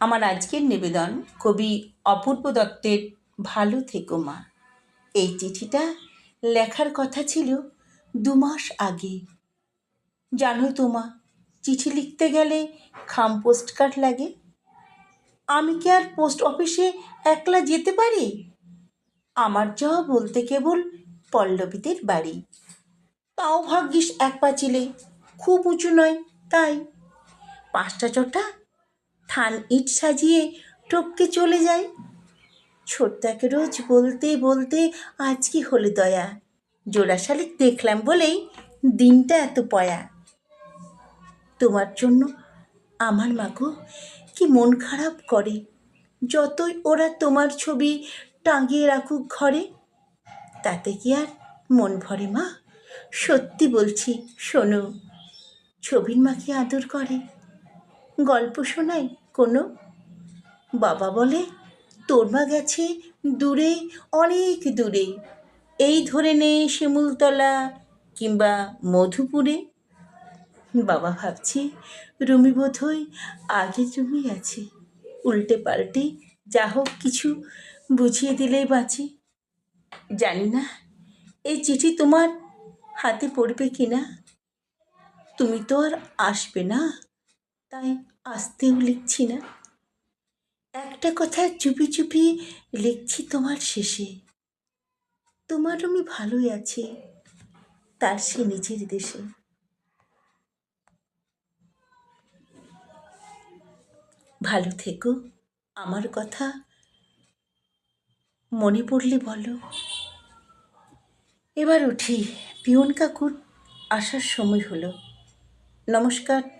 আমার আজকের নিবেদন কবি অপূর্ব দত্তের ভালো থেকো মা। এই চিঠিটা লেখার কথা ছিল দু মাস আগে। জানো তো মা, চিঠি লিখতে গেলে খাম পোস্ট কার্ড লাগে। আমি কি আর পোস্ট অফিসে একলা যেতে পারি? আমার যাওয়া বলতে কেবল পল্লবীদের বাড়ি। তাও ভাগ্যিস এক পাঁচিলে। খুব উঁচু নয়, তাই। পাঁচটা চটা থান ইট সাজিয়ে টপকে চলে যায়। ছোট্টাকে রোজ বলতে বলতে আজ কি হলো দয়া? জোড়া শালিক দেখলাম বলেই দিনটা এত পয়া। তোমার জন্য আমার মাগো কি মন খারাপ করে? যতই ওরা তোমার ছবি টাঙিয়ে রাখুক ঘরে, তাতে কি আর মন ভরে মা? সত্যি বলছি, শোনো, ছবির মাকে আদর করে। গল্প শোনায় কোনো বাবা বলে, তোর মা গেছে দূরে, অনেক দূরে। এই ধরে নে শিমুলতলা কিংবা মধুপুরে। বাবা ভাবছে, রুমি বোধহয় আগে জমি আছে। উল্টে পাল্টে যা হোক কিছু বুঝিয়ে দিলেই বাঁচে। জানি না, এই চিঠি তোমার হাতে পড়বে কি না তুমি তো আর আসবে না, তাই আসতেও লিখছি না। একটা কথা চুপি চুপি লিখছি তোমার শেষে। তোমার আমি ভালোই আছি, তার সে নিজের দেশে। ভালো থেকো, আমার কথা মনে পড়লে বলো। এবার উঠি, পিয়ন কাকুর আসার সময় হলো। নমস্কার।